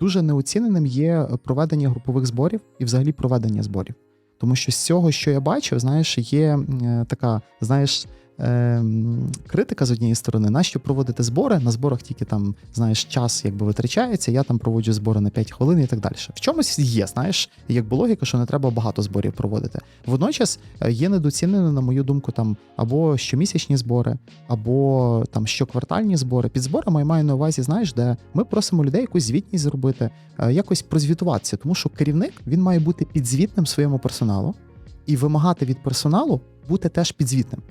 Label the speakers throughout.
Speaker 1: дуже неоціненим є проведення групових зборів і взагалі проведення зборів. Тому що з цього, що я бачив, знаєш, є е, така, знаєш, е, критика з однієї сторони, нащо проводити збори? На зборах тільки там, знаєш, час якби витрачається, я там проводжу збори на 5 хвилин і так далі. В чомусь є, знаєш, якби логіка, що не треба багато зборів проводити. Водночас е, є недоцінено, на мою думку, там або щомісячні збори, або там щоквартальні збори. Під зборами я маю на увазі, знаєш, де ми просимо людей якусь звітність зробити, е, якось прозвітуватися, тому що керівник він має бути підзвітним своєму персоналу і вимагати від персоналу бути теж підзвітним.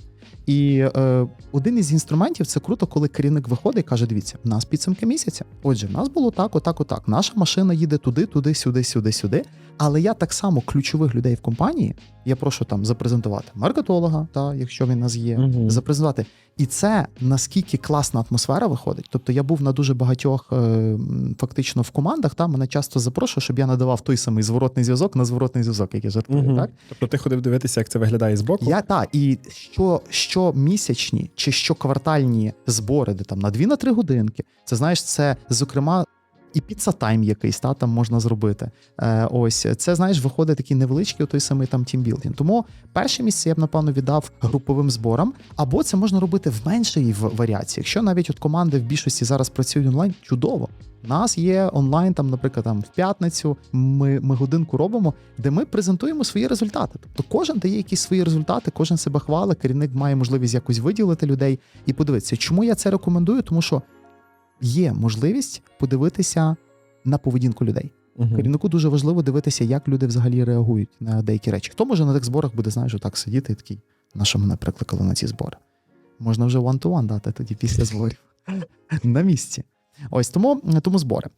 Speaker 1: І е, один із інструментів це круто, коли керівник виходить і каже: дивіться, в нас підсумки місяця. Отже, в нас було так, отак, отак. Наша машина їде туди, туди, сюди, сюди, сюди. Але я так само ключових людей в компанії. Я прошу там запрезентувати маркетолога, та якщо він нас є,
Speaker 2: Мгм.
Speaker 1: запрезентувати. І це наскільки класна атмосфера виходить. Тобто я був на дуже багатьох е, фактично в командах. Та мене часто запрошують, щоб я надавав той самий зворотний зв'язок на зворотний зв'язок, як я жартую.
Speaker 2: Мгм.
Speaker 1: Так
Speaker 3: Тобто ти ходив дивитися, як це виглядає збоку?
Speaker 1: я та і що, що місячні чи щоквартальні збори, де там на 2-3 годинки. Це знаєш, це зокрема. І піца тайм якийсь та там можна зробити. Е, ось це знаєш, виходить такий невеличкий той самий там тімбілдинг. Тому перше місце я б напевно віддав груповим зборам, або це можна робити в меншій варіації. Якщо навіть от команди в більшості зараз працюють онлайн, чудово. У нас є онлайн, там, наприклад, там в п'ятницю ми, ми годинку робимо, де ми презентуємо свої результати. Тобто кожен дає якісь свої результати, кожен себе хвалить, керівник має можливість якось виділити людей і подивитися, чому я це рекомендую, тому що є можливість подивитися на поведінку людей.
Speaker 2: Угу.
Speaker 1: Керівнику дуже важливо дивитися, як люди взагалі реагують на деякі речі. Хто може на тих зборах буде, знаєш, отак сидіти і такий, на що мене прикликали на ці збори? Можна вже one-to-one дати тоді після зборів на місці. Ось тому, тому збори.